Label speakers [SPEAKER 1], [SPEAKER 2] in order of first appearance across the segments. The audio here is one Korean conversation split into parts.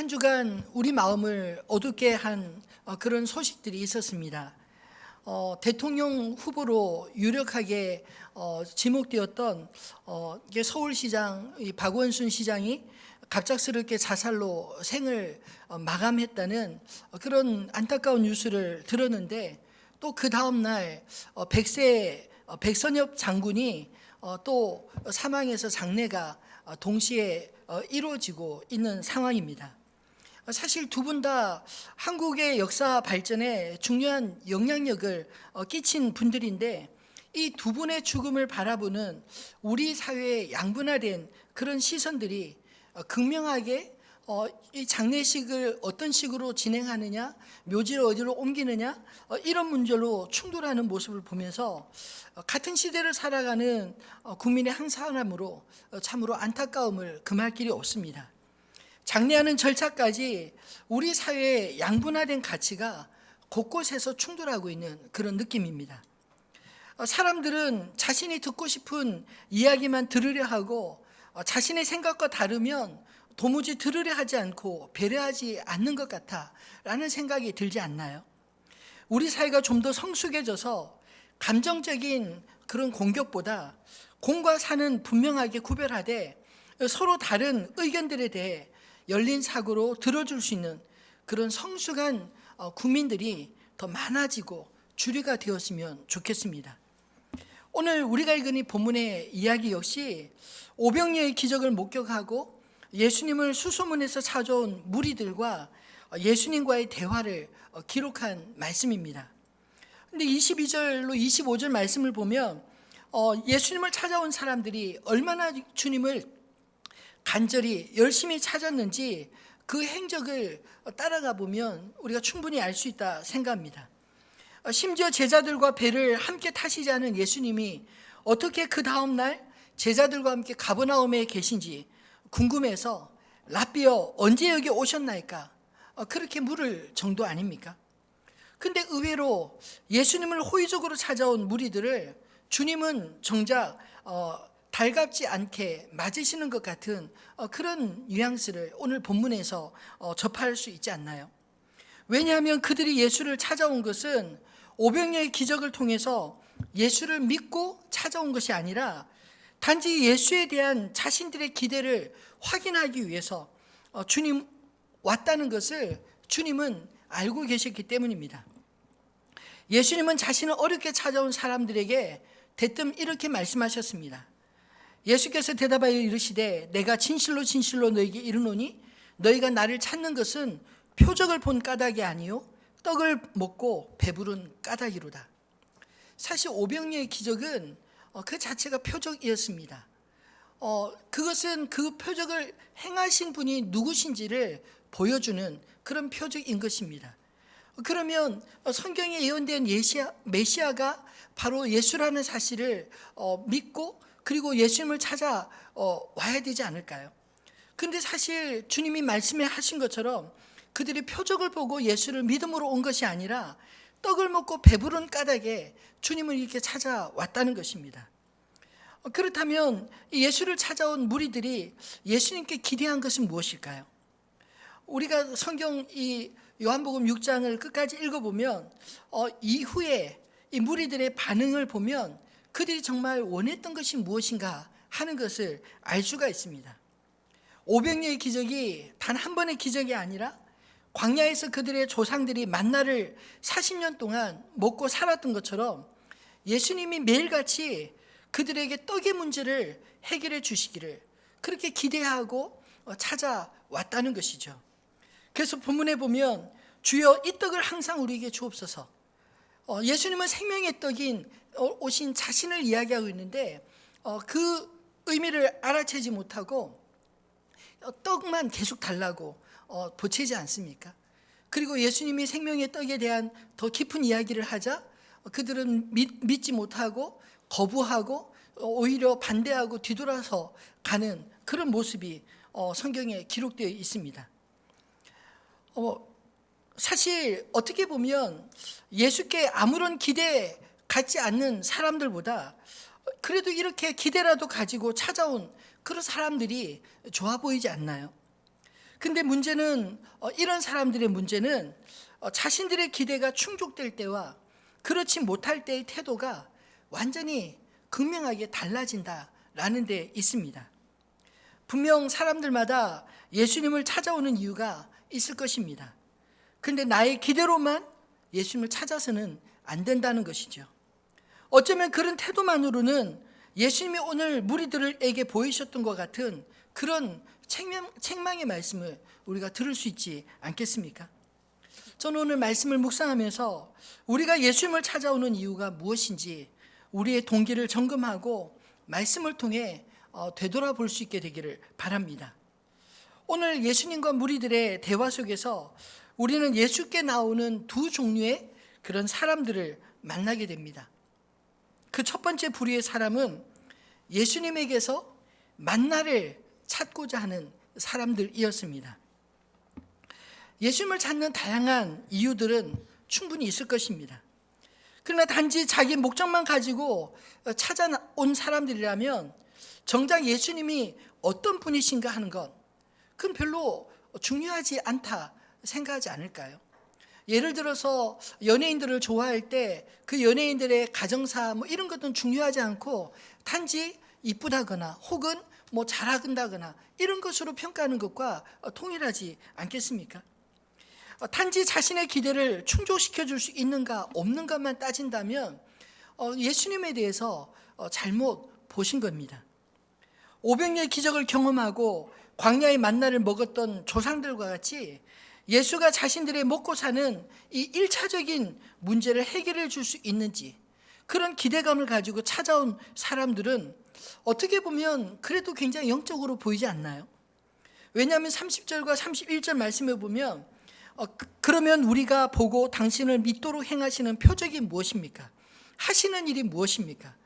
[SPEAKER 1] 한 주간 우리 마음을 어둡게 한 어, 그런 소식들이 있었습니다. 어, 대통령 후보로 유력하게 어, 지목되었던 어, 서울시장 이 박원순 시장이 갑작스럽게 자살로 생을 어, 마감했다는 어, 그런 안타까운 뉴스를 들었는데 또 그 다음 날 어, 백세 어, 백선엽 장군이 어, 또 사망해서 장례가 어, 동시에 어, 이루어지고 있는 상황입니다. 어, 사실 두 분 다 한국의 역사 발전에 중요한 영향력을 어, 끼친 분들인데 이 두 분의 죽음을 바라보는 우리 사회의 양분화된 그런 시선들이 어, 극명하게 어, 이 장례식을 어떤 식으로 진행하느냐, 묘지를 어디로 옮기느냐 어, 이런 문제로 충돌하는 모습을 보면서 어, 같은 시대를 살아가는 어, 국민의 한 사람으로 어, 참으로 안타까움을 금할 길이 없습니다. 장례하는 절차까지 우리 사회의 양분화된 가치가 곳곳에서 충돌하고 있는 그런 느낌입니다. 어, 사람들은 자신이 듣고 싶은 이야기만 들으려 하고 어, 자신의 생각과 다르면 도무지 들으려 하지 않고 배려하지 않는 것 같아라는 생각이 들지 않나요? 우리 사회가 좀 더 성숙해져서 감정적인 그런 공격보다 공과 사는 분명하게 구별하되 서로 다른 의견들에 대해 열린 사고로 들어줄 수 있는 그런 성숙한 어, 국민들이 더 많아지고 주류가 되었으면 좋겠습니다. 오늘 우리가 읽은 이 본문의 이야기 역시 오병이의 기적을 목격하고 예수님을 수소문에서 찾아온 무리들과 예수님과의 대화를 어, 기록한 말씀입니다. 근데 22절로 25절 말씀을 보면 어, 예수님을 찾아온 사람들이 얼마나 주님을 간절히 열심히 찾았는지 그 행적을 따라가 보면 우리가 충분히 알 수 있다 생각합니다. 어, 심지어 제자들과 배를 함께 타시지 않은 예수님이 어떻게 그 다음 날 제자들과 함께 가버나움에 계신지 궁금해서 라비어 언제 여기 오셨나이까 어, 그렇게 물을 정도 아닙니까? 근데 의외로 예수님을 호의적으로 찾아온 무리들을 주님은 정작 어, 달갑지 않게 맞으시는 것 같은 어, 그런 뉘앙스를 오늘 본문에서 어, 접할 수 있지 않나요? 왜냐하면 그들이 예수를 찾아온 것은 오병이의 기적을 통해서 예수를 믿고 찾아온 것이 아니라 단지 예수에 대한 자신들의 기대를 확인하기 위해서 어, 주님 왔다는 것을 주님은 알고 계셨기 때문입니다. 예수님은 자신을 어렵게 찾아온 사람들에게 대뜸 이렇게 말씀하셨습니다. 예수께서 대답하여 이르시되 내가 진실로 진실로 너에게 이르노니 너희가 나를 찾는 것은 표적을 본 까닭이 아니요 떡을 먹고 배부른 까닭이로다. 사실 오병이의 기적은 어, 그 자체가 표적이었습니다. 어, 그것은 그 표적을 행하신 분이 누구신지를 보여주는 그런 표적인 것입니다. 그러면 성경에 예언된 예시아, 메시아가 바로 예수라는 사실을 어, 믿고 그리고 예수님을 찾아 어, 와야 되지 않을까요? 근데 사실 주님이 말씀해 하신 것처럼 그들이 표적을 보고 예수를 믿음으로 온 것이 아니라 떡을 먹고 배부른 까닭에 주님을 이렇게 찾아왔다는 것입니다. 어, 그렇다면 예수를 찾아온 무리들이 예수님께 기대한 것은 무엇일까요? 우리가 성경 이 요한복음 6장을 끝까지 읽어보면 어, 이후에 이 무리들의 반응을 보면 그들이 정말 원했던 것이 무엇인가 하는 것을 알 수가 있습니다. 오병이의 기적이 단 한 번의 기적이 아니라 광야에서 그들의 조상들이 만나를 40년 동안 먹고 살았던 것처럼 예수님이 매일같이 그들에게 떡의 문제를 해결해 주시기를 그렇게 기대하고 찾아왔다는 것이죠. 그래서 본문에 보면 주여 이 떡을 항상 우리에게 주옵소서. 어, 예수님은 생명의 떡인 어, 오신 자신을 이야기하고 있는데 어, 그 의미를 알아채지 못하고 떡만 계속 달라고 보채지 않습니까? 그리고 예수님이 생명의 떡에 대한 더 깊은 이야기를 하자 그들은 믿, 믿지 못하고 거부하고 오히려 반대하고 뒤돌아서 가는 그런 모습이 성경에 기록되어 있습니다. 어, 사실 어떻게 보면 예수께 아무런 기대 갖지 않는 사람들보다 그래도 이렇게 기대라도 가지고 찾아온 그런 사람들이 좋아 보이지 않나요? 근데 문제는 어, 이런 사람들의 문제는 어, 자신들의 기대가 충족될 때와 그렇지 못할 때의 태도가 완전히 극명하게 달라진다라는 데 있습니다. 분명 사람들마다 예수님을 찾아오는 이유가 있을 것입니다. 근데 나의 기대로만 예수님을 찾아서는 안 된다는 것이죠. 어쩌면 그런 태도만으로는 예수님이 오늘 무리들에게 보이셨던 것 같은 그런 책망, 책망 의 말씀을 우리가 들을 수 있지 않겠습니까? 저는 오늘 말씀을 묵상하면서 우리가 예수님을 찾아오는 이유가 무엇인지 우리의 동기를 점검하고 말씀을 통해 어, 되돌아볼 수 있게 되기를 바랍니다. 오늘 예수님과 무리들의 대화 속에서 우리는 예수께 나오는 두 종류의 그런 사람들을 만나게 됩니다. 그 첫 번째 부류의 사람은 예수님에게서 만나를 찾고자 하는 사람들이었습니다. 예수님을 찾는 다양한 이유들은 충분히 있을 것입니다. 그러나 단지 자기 목적만 가지고 찾아온 사람들이라면 정작 예수님이 어떤 분이신가 하는 것, 그건 별로 중요하지 않다 생각하지 않을까요? 예를 들어서 연예인들을 좋아할 때 그 연예인들의 가정사 뭐 이런 것은 중요하지 않고 단지 이쁘다거나 혹은 뭐 잘한다거나 이런 것으로 평가하는 것과 통일하지 않겠습니까? 단지 자신의 기대를 충족시켜 줄 수 있는가 없는가만 따진다면 어, 예수님에 대해서 어, 잘못 보신 겁니다. 500년의 기적을 경험하고 광야의 만나를 먹었던 조상들과 같이 예수가 자신들의 먹고 사는 이 1차적인 문제를 해결해 줄 수 있는지 그런 기대감을 가지고 찾아온 사람들은 어떻게 보면 그래도 굉장히 영적으로 보이지 않나요? 왜냐하면 30절과 31절 말씀에 보면 어, 그, 러면 우리가 보고 당신을 믿도록 행하시는 표적이 무엇입니까? 하시는 일이 무엇입니까?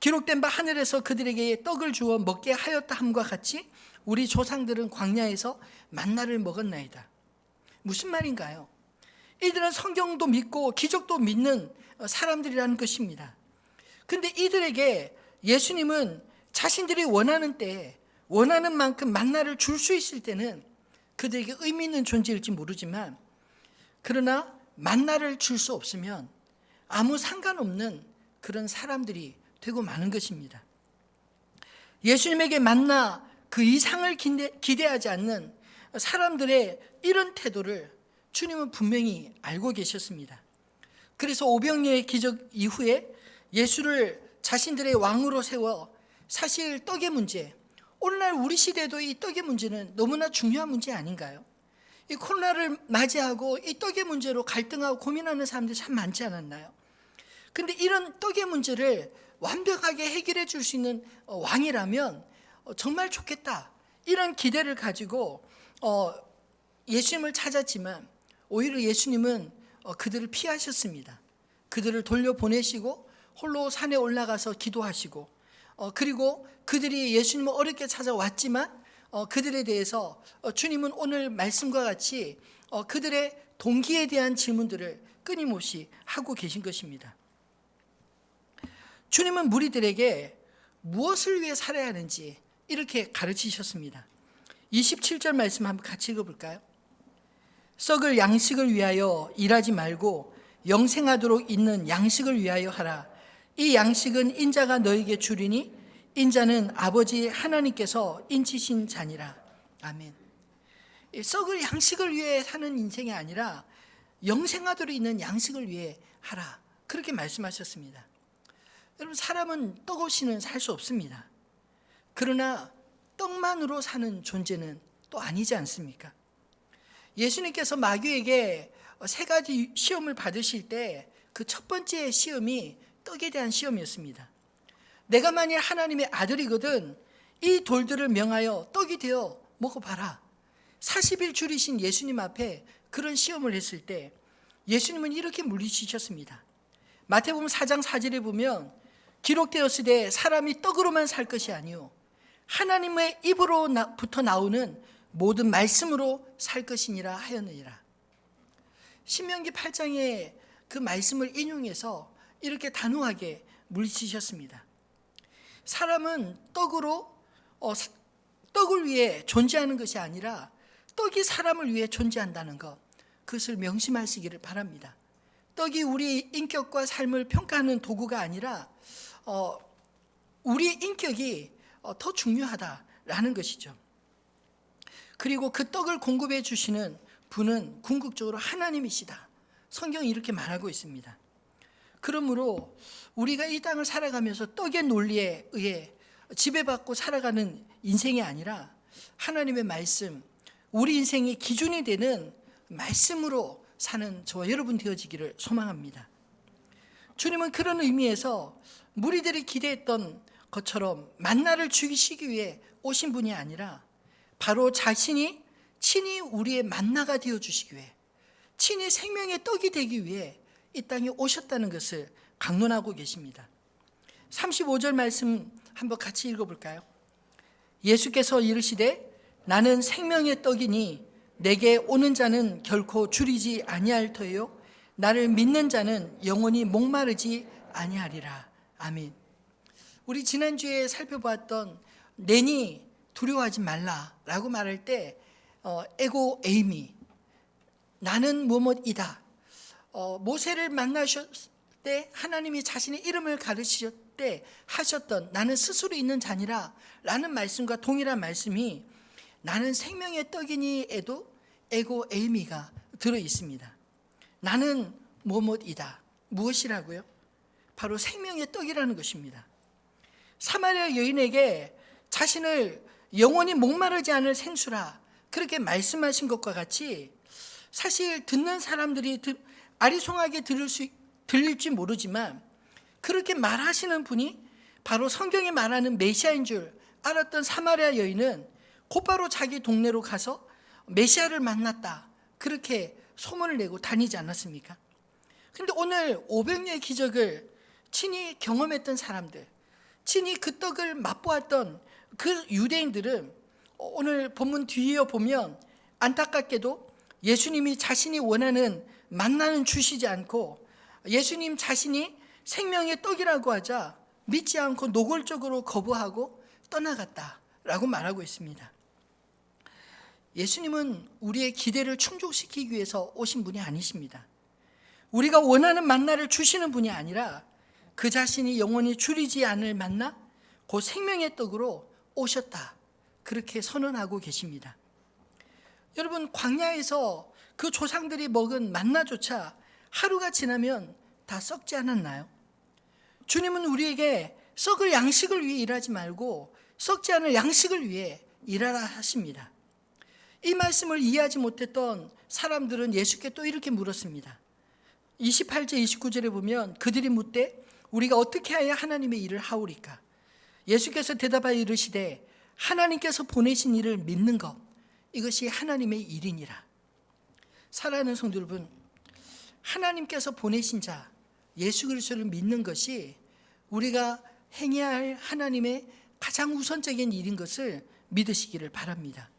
[SPEAKER 1] 기록된 바 하늘에서 그들에게 떡을 주어 먹게 하였다 함과 같이 우리 조상들은 광야에서 만나를 먹었나이다. 무슨 말인가요? 이들은 성경도 믿고 기적도 믿는 사람들이라는 것입니다. 근데 이들에게 예수님은 자신들이 원하는 때 원하는 만큼 만나를 줄 수 있을 때는 그들에게 의미 있는 존재일지 모르지만 그러나 만나를 줄 수 없으면 아무 상관없는 그런 사람들이 되고 마는 것입니다. 예수님에게 만나 그 이상을 기대하지 않는 사람들의 이런 태도를 주님은 분명히 알고 계셨습니다. 그래서 오병리의 기적 이후에 예수를 자신들의 왕으로 세워 사실 떡의 문제, 오늘날 우리 시대도 이 떡의 문제는 너무나 중요한 문제 아닌가요? 이 코로나를 맞이하고 이 떡의 문제로 갈등하고 고민하는 사람들이 참 많지 않았나요? 근데 이런 떡의 문제를 완벽하게 해결해 줄 수 있는 어, 왕이라면 어, 정말 좋겠다. 이런 기대를 가지고 어, 예수님을 찾았지만 오히려 예수님은 그들을 피하셨습니다. 그들을 돌려보내시고 홀로 산에 올라가서 기도하시고 그리고 그들이 예수님을 어렵게 찾아왔지만 그들에 대해서 주님은 오늘 말씀과 같이 그들의 동기에 대한 질문들을 끊임없이 하고 계신 것입니다. 주님은 무리들에게 무엇을 위해 살아야 하는지 이렇게 가르치셨습니다. 27절 말씀 한번 같이 읽어볼까요? 썩을 양식을 위하여 일하지 말고 영생하도록 있는 양식을 위하여 하라. 이 양식은 인자가 너에게 주리니 인자는 아버지 하나님께서 인치신 자니라. 아멘. 썩을 양식을 위해 사는 인생이 아니라 영생하도록 있는 양식을 위해 하라. 그렇게 말씀하셨습니다. 여러분 사람은 떡 없이는 살 수 없습니다. 그러나 떡만으로 사는 존재는 또 아니지 않습니까? 예수님께서 마귀에게 세 가지 시험을 받으실 때 그 첫 번째 시험이 떡에 대한 시험이었습니다. 내가 만일 하나님의 아들이거든 이 돌들을 명하여 떡이 되어 먹어봐라. 40일 줄이신 예수님 앞에 그런 시험을 했을 때 예수님은 이렇게 물리치셨습니다. 마태복음 4장 4절에 보면 기록되었으되 사람이 떡으로만 살 것이 아니요 하나님의 입으로부터 나오는 모든 말씀으로 살 것이니라 하였느니라. 신명기 8장의 그 말씀을 인용해서 이렇게 단호하게 물리치셨습니다. 사람은 떡으로 어, 떡을 위해 존재하는 것이 아니라 떡이 사람을 위해 존재한다는 것 그것을 명심하시기를 바랍니다. 떡이 우리 인격과 삶을 평가하는 도구가 아니라 어, 우리 인격이 어, 더 중요하다라는 것이죠. 그리고 그 떡을 공급해 주시는 분은 궁극적으로 하나님이시다. 성경이 이렇게 말하고 있습니다. 그러므로 우리가 이 땅을 살아가면서 떡의 논리에 의해 지배받고 살아가는 인생이 아니라 하나님의 말씀, 우리 인생의 기준이 되는 말씀으로 사는 저와 여러분 되어지기를 소망합니다. 주님은 그런 의미에서 무리들이 기대했던 것처럼 만나를 죽이시기 위해 오신 분이 아니라 바로 자신이 친히 우리의 만나가 되어 주시기 위해 친히 생명의 떡이 되기 위해 이 땅에 오셨다는 것을 강론하고 계십니다. 35절 말씀 한번 같이 읽어 볼까요? 예수께서 이르시되 나는 생명의 떡이니 내게 오는 자는 결코 줄이지 아니할 터요 나를 믿는 자는 영원히 목마르지 아니하리라. 아멘. 우리 지난주에 살펴보았던 내니 두려워하지 말라라고 말할 때 어, 에고 에이미 나는 뭐뭐이다. 어, 모세를 만나셨을 때 하나님이 자신의 이름을 가르치실 때 하셨던 나는 스스로 있는 자니라 라는 말씀과 동일한 말씀이 나는 생명의 떡이니에도 에고 에이미가 들어 있습니다. 나는 뭐뭐이다. 무엇이라고요? 바로 생명의 떡이라는 것입니다. 사마리아 여인에게 자신을 영원히 목마르지 않을 생수라 그렇게 말씀하신 것과 같이 사실 듣는 사람들이 아리송하게 들을 수 들릴지 모르지만 그렇게 말하시는 분이 바로 성경에 말하는 메시아인 줄 알았던 사마리아 여인은 곧바로 자기 동네로 가서 메시아를 만났다. 그렇게 소문을 내고 다니지 않았습니까? 근데 오늘 500년의 기적을 친히 경험했던 사람들, 친히 그 떡을 맛보았던 그 유대인들은 오늘 본문 뒤에 보면 안타깝게도 예수님이 자신이 원하는 만나는 주시지 않고 예수님 자신이 생명의 떡이라고 하자 믿지 않고 노골적으로 거부하고 떠나갔다라고 말하고 있습니다. 예수님은 우리의 기대를 충족시키기 위해서 오신 분이 아니십니다. 우리가 원하는 만나를 주시는 분이 아니라 그 자신이 영원히 줄이지 않을 만나 곧 생명의 떡으로 오셨다. 그렇게 선언하고 계십니다. 여러분 광야에서 그 조상들이 먹은 만나조차 하루가 지나면 다 썩지 않았나요? 주님은 우리에게 썩을 양식을 위해 일하지 말고 썩지 않을 양식을 위해 일하라 하십니다. 이 말씀을 이해하지 못했던 사람들은 예수께 또 이렇게 물었습니다. 28절 29절에 보면 그들이 묻되 우리가 어떻게 하여 하나님의 일을 하오리까? 예수께서 대답하여 이르시되 하나님께서 보내신 일을 믿는 것 이것이 하나님의 일이니라. 사랑하는 성도 여러분, 하나님께서 보내신 자 예수 그리스도를 믿는 것이 우리가 행해야 할 하나님의 가장 우선적인 일인 것을 믿으시기를 바랍니다.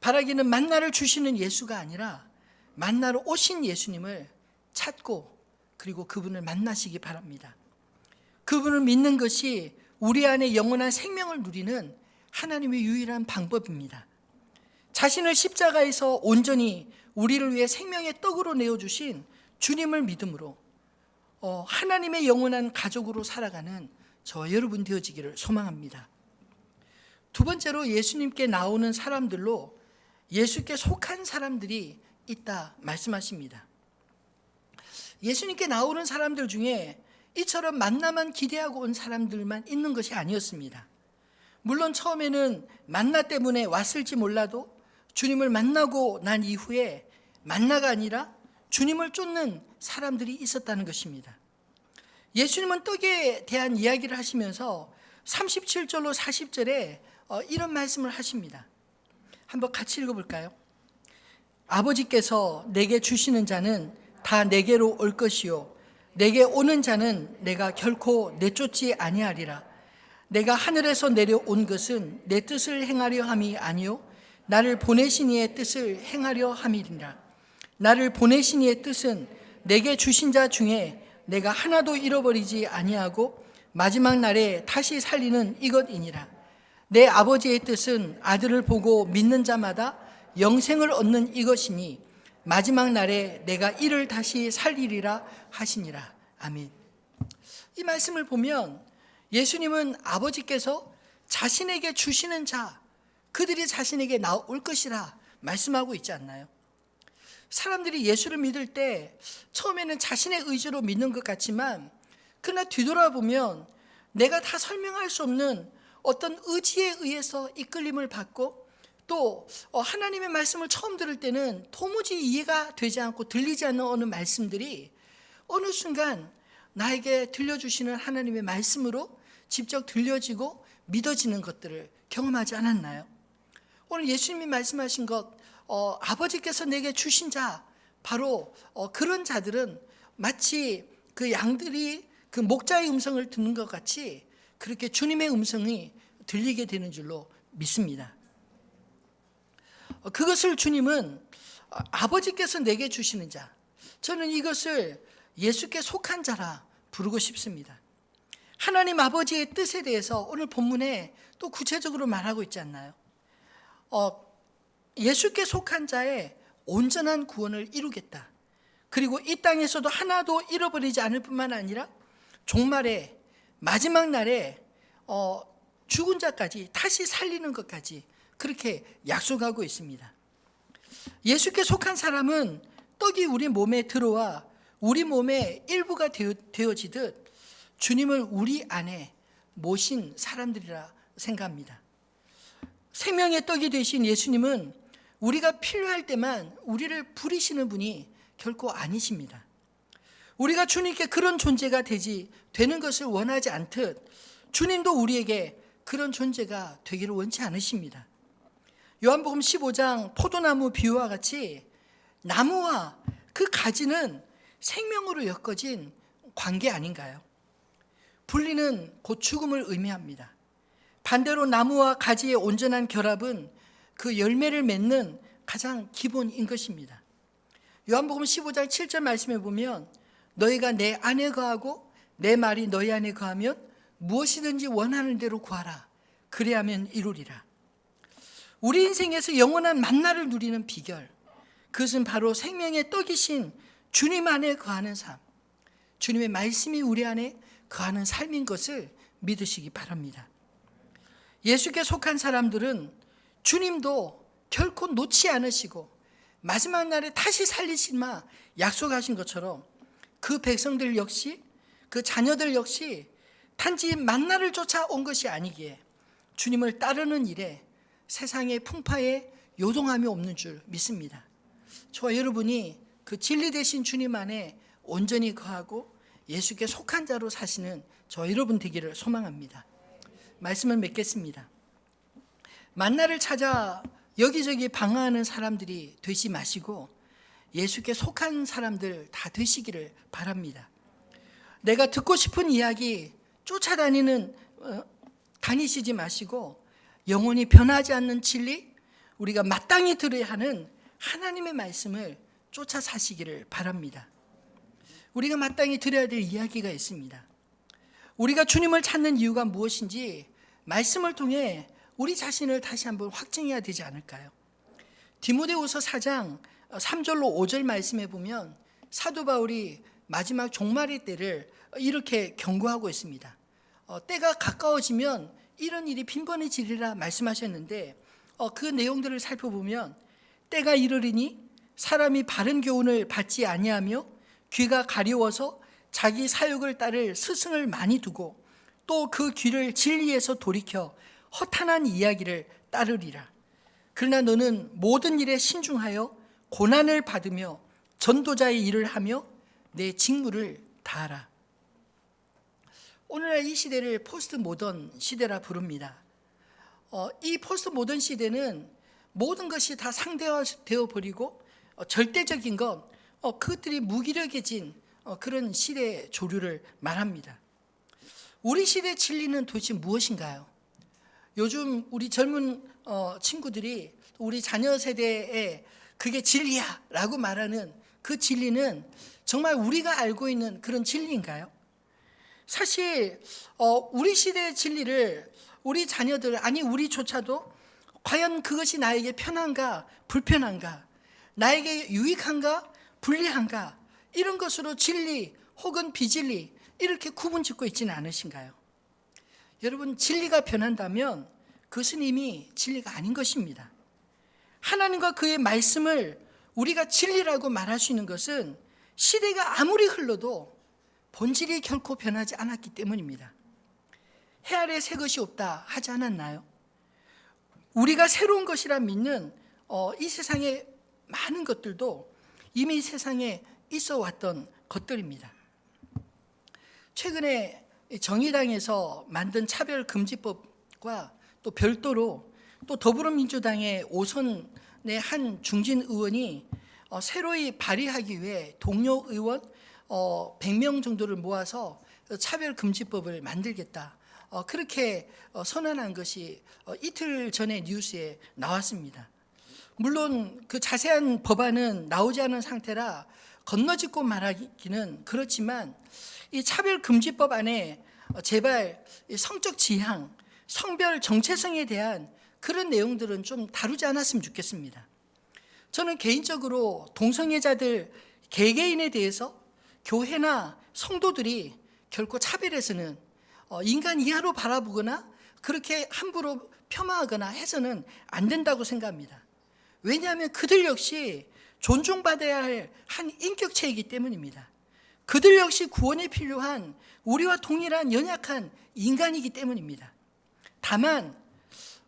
[SPEAKER 1] 바라기는 만나를 주시는 예수가 아니라 만나러 오신 예수님을 찾고 그리고 그분을 만나시기 바랍니다. 그분을 믿는 것이 우리 안에 영원한 생명을 누리는 하나님의 유일한 방법입니다. 자신을 십자가에서 온전히 우리를 위해 생명의 떡으로 내어주신 주님을 믿음으로 어, 하나님의 영원한 가족으로 살아가는 저 여러분 되어지기를 소망합니다. 두 번째로 예수님께 나오는 사람들로 예수께 속한 사람들이 있다 말씀하십니다. 예수님께 나오는 사람들 중에 이처럼 만나만 기대하고 온 사람들만 있는 것이 아니었습니다. 물론 처음에는 만나 때문에 왔을지 몰라도 주님을 만나고 난 이후에 만나가 아니라 주님을 쫓는 사람들이 있었다는 것입니다. 예수님은 떡에 대한 이야기를 하시면서 37절로 40절에 어, 이런 말씀을 하십니다. 한번 같이 읽어볼까요? 아버지께서 내게 주시는 자는 다 내게로 올 것이요. 내게 오는 자는 내가 결코 내쫓지 아니하리라. 내가 하늘에서 내려온 것은 내 뜻을 행하려 함이 아니요. 나를 보내신 이의 뜻을 행하려 함이니라. 나를 보내신 이의 뜻은 내게 주신 자 중에 내가 하나도 잃어버리지 아니하고 마지막 날에 다시 살리는 이것이니라. 내 아버지의 뜻은 아들을 보고 믿는 자마다 영생을 얻는 이것이니 마지막 날에 내가 이를 다시 살리리라 하시니라. 아멘. 이 말씀을 보면 예수님은 아버지께서 자신에게 주시는 자, 그들이 자신에게 나올 것이라 말씀하고 있지 않나요? 사람들이 예수를 믿을 때 처음에는 자신의 의지로 믿는 것 같지만 그러나 뒤돌아보면 내가 다 설명할 수 없는 어떤 의지에 의해서 이끌림을 받고 또 어, 하나님의 말씀을 처음 들을 때는 도무지 이해가 되지 않고 들리지 않는 어느 말씀들이 어느 순간 나에게 들려주시는 하나님의 말씀으로 직접 들려지고 믿어지는 것들을 경험하지 않았나요? 오늘 예수님이 말씀하신 것, 어, 아버지께서 내게 주신 자, 바로 어, 그런 자들은 마치 그 양들이 그 목자의 음성을 듣는 것 같이 그렇게 주님의 음성이 들리게 되는 줄로 믿습니다. 어, 그것을 주님은 어, 아버지께서 내게 주시는 자, 저는 이것을 예수께 속한 자라 부르고 싶습니다. 하나님 아버지의 뜻에 대해서 오늘 본문에 또 구체적으로 말하고 있지 않나요? 어, 예수께 속한 자의 온전한 구원을 이루겠다. 그리고 이 땅에서도 하나도 잃어버리지 않을 뿐만 아니라 종말에 마지막 날에 어, 죽은 자까지 다시 살리는 것까지 그렇게 약속하고 있습니다. 예수께 속한 사람은 떡이 우리 몸에 들어와 우리 몸의 일부가 되어, 지듯 주님을 우리 안에 모신 사람들이라 생각합니다. 생명의 떡이 되신 예수님은 우리가 필요할 때만 우리를 부리시는 분이 결코 아니십니다. 우리가 주님께 그런 존재가 되지 되는 것을 원하지 않듯 주님도 우리에게 그런 존재가 되기를 원치 않으십니다. 요한복음 15장 포도나무 비유와 같이 나무와 그 가지는 생명으로 엮어진 관계 아닌가요? 분리는 곧 죽음을 의미합니다. 반대로 나무와 가지의 온전한 결합은 그 열매를 맺는 가장 기본인 것입니다. 요한복음 15장 7절 말씀에 보면 너희가 내 안에 거하고 내 말이 너희 안에 거하면 무엇이든지 원하는 대로 구하라. 그래야면 이루리라. 우리 인생에서 영원한 만나를 누리는 비결. 그것은 바로 생명의 떡이신 주님 안에 거하는 삶. 주님의 말씀이 우리 안에 거하는 삶인 것을 믿으시기 바랍니다. 예수께 속한 사람들은 주님도 결코 놓지 않으시고 마지막 날에 다시 살리시마 약속하신 것처럼 그 백성들 역시 그 자녀들 역시 단지 만나를 쫓아 온 것이 아니기에 주님을 따르는 일에 세상의 풍파에 요동함이 없는 줄 믿습니다. 저와 여러분이 그 진리 대신 주님 안에 온전히 거하고 예수께 속한 자로 사시는 저 여러분 되기를 소망합니다. 말씀을 맺겠습니다. 만나를 찾아 여기저기 방황하는 사람들이 되지 마시고 예수께 속한 사람들 다 되시기를 바랍니다. 내가 듣고 싶은 이야기 쫓아다니는 어, 다니시지 마시고 영원히 변하지 않는 진리 우리가 마땅히 들어야 하는 하나님의 말씀을 쫓아 사시기를 바랍니다. 우리가 마땅히 들어야 될 이야기가 있습니다. 우리가 주님을 찾는 이유가 무엇인지 말씀을 통해 우리 자신을 다시 한번 확증해야 되지 않을까요? 디모데후서 4장 3절로 5절 말씀에 보면 사도 바울이 마지막 종말의 때를 이렇게 경고하고 있습니다. 어, 때가 가까워지면 이런 일이 빈번해지리라 말씀하셨는데 어, 그 내용들을 살펴보면 때가 이르리니 사람이 바른 교훈을 받지 아니하며 귀가 가려워서 자기 사욕을 따를 스승을 많이 두고 또 그 귀를 진리에서 돌이켜 허탄한 이야기를 따르리라. 그러나 너는 모든 일에 신중하여 고난을 받으며 전도자의 일을 하며 내 직무를 다하라. 오늘날 이 시대를 포스트 모던 시대라 부릅니다. 어, 이 포스트 모던 시대는 모든 것이 다 상대화되어 버리고 어, 절대적인 것, 어, 그것들이 무기력해진 어, 그런 시대 조류를 말합니다. 우리 시대 진리는 도대체 무엇인가요? 요즘 우리 젊은 어, 친구들이 우리 자녀 세대에 그게 진리야 라고 말하는 그 진리는 정말 우리가 알고 있는 그런 진리인가요? 사실 어, 우리 시대의 진리를 우리 자녀들 아니 우리조차도 과연 그것이 나에게 편한가, 불편한가, 나에게 유익한가, 불리한가, 이런 것으로 진리 혹은 비진리, 이렇게 구분 짓고 있지는 않으신가요? 여러분, 진리가 변한다면 그것은 이미 진리가 아닌 것입니다. 하나님과 그의 말씀을 우리가 진리라고 말할 수 있는 것은 시대가 아무리 흘러도 본질이 결코 변하지 않았기 때문입니다. 해 아래 새 것이 없다 하지 않았나요? 우리가 새로운 것이라 믿는 어, 이 세상의 많은 것들도 이미 세상에 있어 왔던 것들입니다. 최근에 정의당에서 만든 차별금지법과 또 별도로 또 더불어민주당의 오선의 한 중진 의원이 어, 새로이 발의하기 위해 동료 의원 어, 100명 정도를 모아서 차별금지법을 만들겠다. 어, 그렇게 어, 선언한 것이 어, 이틀 전에 뉴스에 나왔습니다. 물론 그 자세한 법안은 나오지 않은 상태라 건너짓고 말하기는 그렇지만 이 차별금지법 안에 어, 제발 이 성적 지향, 성별 정체성에 대한 그런 내용들은 좀 다루지 않았으면 좋겠습니다. 저는 개인적으로 동성애자들 개개인에 대해서 교회나 성도들이 결코 차별해서는 어, 인간 이하로 바라보거나 그렇게 함부로 폄하하거나 해서는 안 된다고 생각합니다. 왜냐하면 그들 역시 존중받아야 할 한 인격체이기 때문입니다. 그들 역시 구원에 필요한 우리와 동일한 연약한 인간이기 때문입니다. 다만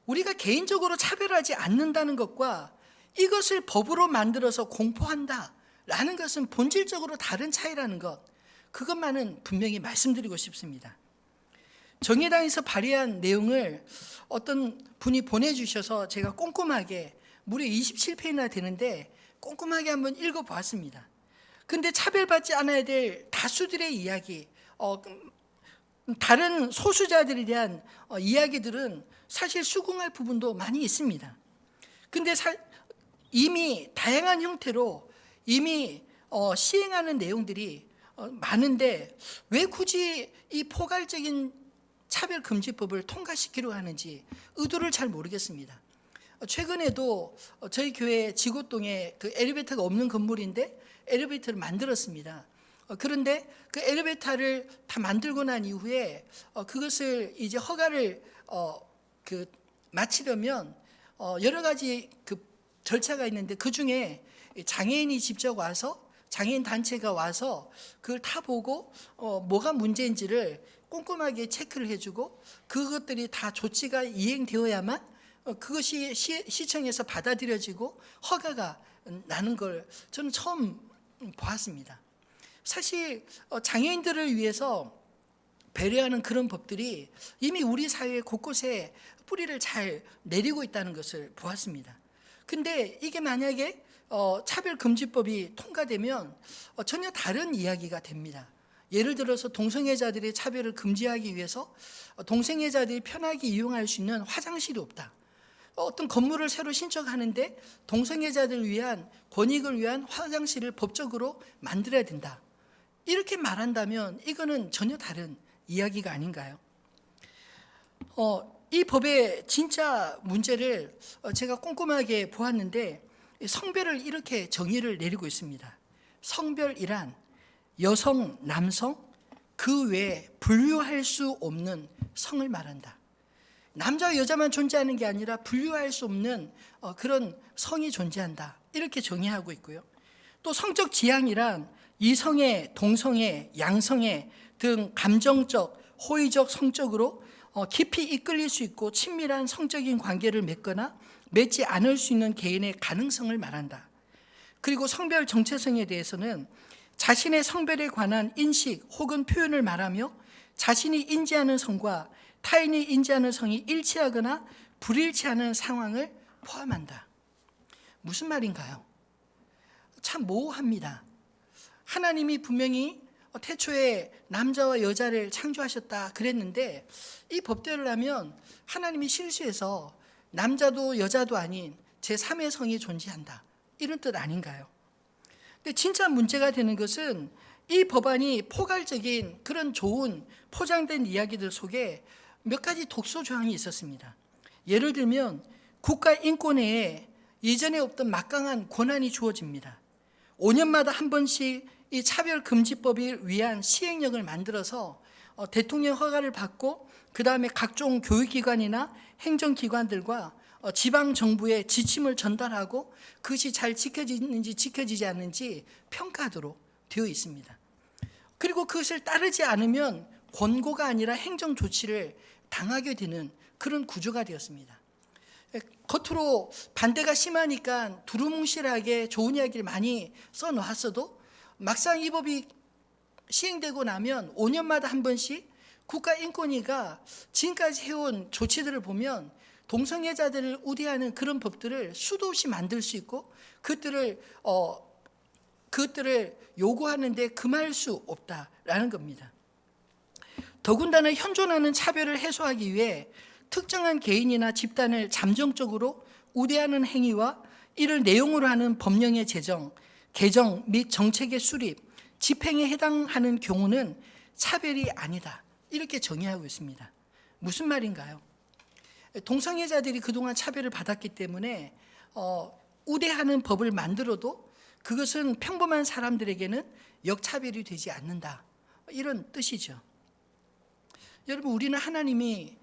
[SPEAKER 1] 우리가 개인적으로 차별하지 않는다는 것과 이것을 법으로 만들어서 공포한다 라는 것은 본질적으로 다른 차이라는 것 그것만은 분명히 말씀드리고 싶습니다. 정의당에서 발의한 내용을 어떤 분이 보내주셔서 제가 꼼꼼하게 무려 27페이지나 되는데 꼼꼼하게 한번 읽어보았습니다. 근데 차별받지 않아야 될 다수들의 이야기, 어, 다른 소수자들에 대한 어, 이야기들은 사실 수긍할 부분도 많이 있습니다. 근데 사, 이미 다양한 형태로 이미 어, 시행하는 내용들이 어, 많은데 왜 굳이 이 포괄적인 차별 금지법을 통과시키려 하는지 의도를 잘 모르겠습니다. 어, 최근에도 어, 저희 교회 지고동에 그 엘리베이터가 없는 건물인데 엘리베이터를 만들었습니다. 어, 그런데 그 엘리베이터를 다 만들고 난 이후에 어, 그것을 이제 허가를 어, 그 마치려면 어, 여러 가지 그 절차가 있는데 그 중에 장애인이 직접 와서 장애인 단체가 와서 그걸 다 보고 어, 뭐가 문제인지를 꼼꼼하게 체크를 해주고 그것들이 다 조치가 이행되어야만 어, 그것이 시, 시청에서 받아들여지고 허가가 나는 걸 저는 처음 보았습니다. 사실 어, 장애인들을 위해서 배려하는 그런 법들이 이미 우리 사회 곳곳에 뿌리를 잘 내리고 있다는 것을 보았습니다. 근데 이게 만약에 어, 차별금지법이 통과되면 어, 전혀 다른 이야기가 됩니다. 예를 들어서 동성애자들의 차별을 금지하기 위해서 어, 동성애자들이 편하게 이용할 수 있는 화장실이 없다. 어떤 건물을 새로 신청하는데 동성애자들을 위한 권익을 위한 화장실을 법적으로 만들어야 된다. 이렇게 말한다면 이거는 전혀 다른 이야기가 아닌가요? 어, 이 법의 진짜 문제를 어, 제가 꼼꼼하게 보았는데 성별을 이렇게 정의를 내리고 있습니다. 성별이란 여성, 남성 그 외에 분류할 수 없는 성을 말한다. 남자와 여자만 존재하는 게 아니라 분류할 수 없는 어, 그런 성이 존재한다. 이렇게 정의하고 있고요. 또 성적 지향이란 이성애, 동성애, 양성애 등 감정적, 호의적 성적으로 어, 깊이 이끌릴 수 있고 친밀한 성적인 관계를 맺거나 맺지 않을 수 있는 개인의 가능성을 말한다. 그리고 성별 정체성에 대해서는 자신의 성별에 관한 인식 혹은 표현을 말하며 자신이 인지하는 성과 타인이 인지하는 성이 일치하거나 불일치하는 상황을 포함한다. 무슨 말인가요? 참 모호합니다. 하나님이 분명히 태초에 남자와 여자를 창조하셨다 그랬는데 이 법대로 라면 하나님이 실수해서 남자도 여자도 아닌 제3의 성이 존재한다. 이런 뜻 아닌가요? 근데 진짜 문제가 되는 것은 이 법안이 포괄적인 그런 좋은 포장된 이야기들 속에 몇 가지 독소 조항이 있었습니다. 예를 들면 국가 인권에 이전에 없던 막강한 권한이 주어집니다. 5년마다 한 번씩 이 차별금지법을 위한 시행령을 만들어서 어, 대통령 허가를 받고 그 다음에 각종 교육기관이나 행정기관들과 어, 지방 정부에 지침을 전달하고 그것이 잘 지켜지는지 지켜지지 않는지 평가하도록 되어 있습니다. 그리고 그것을 따르지 않으면 권고가 아니라 행정 조치를 당하게 되는 그런 구조가 되었습니다. 에, 겉으로 반대가 심하니까 두루뭉실하게 좋은 이야기를 많이 써놓았어도 막상 이 법이 시행되고 나면 5년마다 한 번씩 국가인권위가 지금까지 해온 조치들을 보면 동성애자들을 우대하는 그런 법들을 수도 없이 만들 수 있고 그것들을 어 그것들을 요구하는데 금할 수 없다라는 겁니다. 더군다나 현존하는 차별을 해소하기 위해 특정한 개인이나 집단을 잠정적으로 우대하는 행위와 이를 내용으로 하는 법령의 제정, 개정 및 정책의 수립, 집행에 해당하는 경우는 차별이 아니다. 이렇게 정의하고 있습니다. 무슨 말인가요? 동성애자들이 그동안 차별을 받았기 때문에 어, 우대하는 법을 만들어도 그것은 평범한 사람들에게는 역차별이 되지 않는다. 이런 뜻이죠. 여러분 우리는 하나님이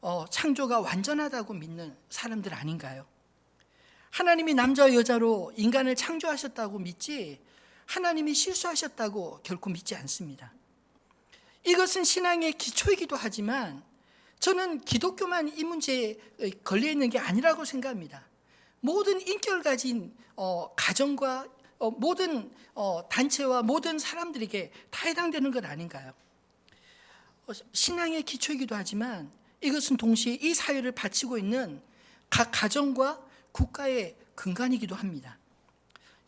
[SPEAKER 1] 어, 창조가 완전하다고 믿는 사람들 아닌가요? 하나님이 남자와 여자로 인간을 창조하셨다고 믿지 하나님이 실수하셨다고 결코 믿지 않습니다. 이것은 신앙의 기초이기도 하지만 저는 기독교만 이 문제에 걸려 있는 게 아니라고 생각합니다. 모든 인격을 가진 어, 가정과 어, 모든 어, 단체와 모든 사람들에게 다 해당되는 것 아닌가요? 어, 신앙의 기초이기도 하지만 이것은 동시에 이 사회를 바치고 있는 각 가정과 국가의 근간이기도 합니다.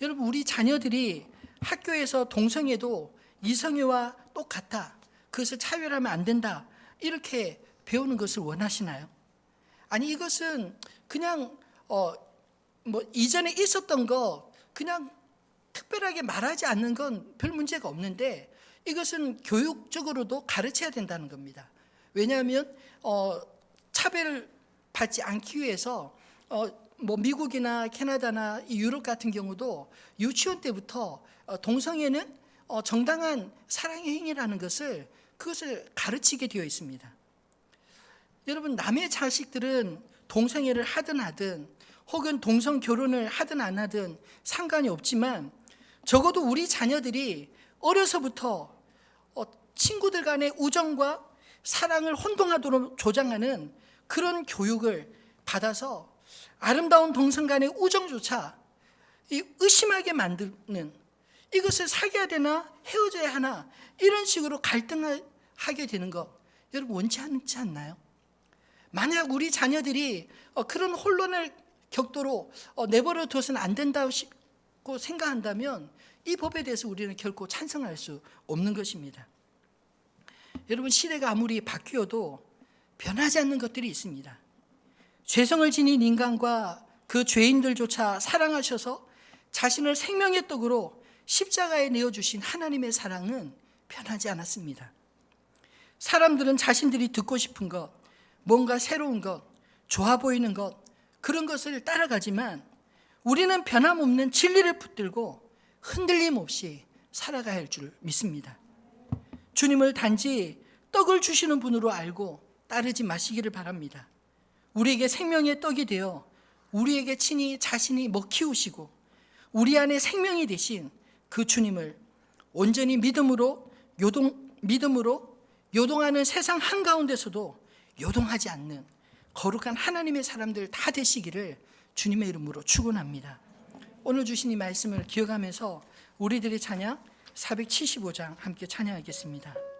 [SPEAKER 1] 여러분 우리 자녀들이 학교에서 동성애도 이성애와 똑같다. 그것을 차별하면 안 된다. 이렇게 배우는 것을 원하시나요? 아니 이것은 그냥 어 뭐 이전에 있었던 거 그냥 특별하게 말하지 않는 건 별 문제가 없는데 이것은 교육적으로도 가르쳐야 된다는 겁니다. 왜냐하면 어 차별을 받지 않기 위해서 어 뭐 미국이나 캐나다나 유럽 같은 경우도 유치원 때부터 어, 동성애는 어 정당한 사랑의 행위라는 것을 그것을 가르치게 되어 있습니다. 여러분 남의 자식들은 동성애를 하든 하든 혹은 동성 결혼을 하든 안 하든 상관이 없지만 적어도 우리 자녀들이 어려서부터 어, 친구들 간의 우정과 사랑을 혼동하도록 조장하는 그런 교육을 받아서 아름다운 동성 간의 우정조차 의심하게 만드는 이것을 사귀어야 되나 헤어져야 하나 이런 식으로 갈등하게 되는 것 여러분 원치 않지 않나요? 만약 우리 자녀들이 어, 그런 혼론을 격도로 어, 내버려 둬서는 안 된다고 생각한다면 이 법에 대해서 우리는 결코 찬성할 수 없는 것입니다. 여러분 시대가 아무리 바뀌어도 변하지 않는 것들이 있습니다. 죄성을 지닌 인간과 그 죄인들조차 사랑하셔서 자신을 생명의 떡으로 십자가에 내어 주신 하나님의 사랑은 변하지 않았습니다. 사람들은 자신들이 듣고 싶은 것, 뭔가 새로운 것, 좋아 보이는 것, 그런 것을 따라가지만 우리는 변함없는 진리를 붙들고 흔들림 없이 살아가야 할 줄 믿습니다. 주님을 단지 떡을 주시는 분으로 알고 따르지 마시기를 바랍니다. 우리에게 생명의 떡이 되어 우리에게 친히 자신이 먹히우시고 우리 안에 생명이 되신 그 주님을 온전히 믿음으로 요동 믿음으로 요동하는 세상 한가운데서도 요동하지 않는 거룩한 하나님의 사람들 다 되시기를 주님의 이름으로 축원합니다. 오늘 주신 이 말씀을 기억하면서 우리들의 찬양 475장 함께 찬양하겠습니다.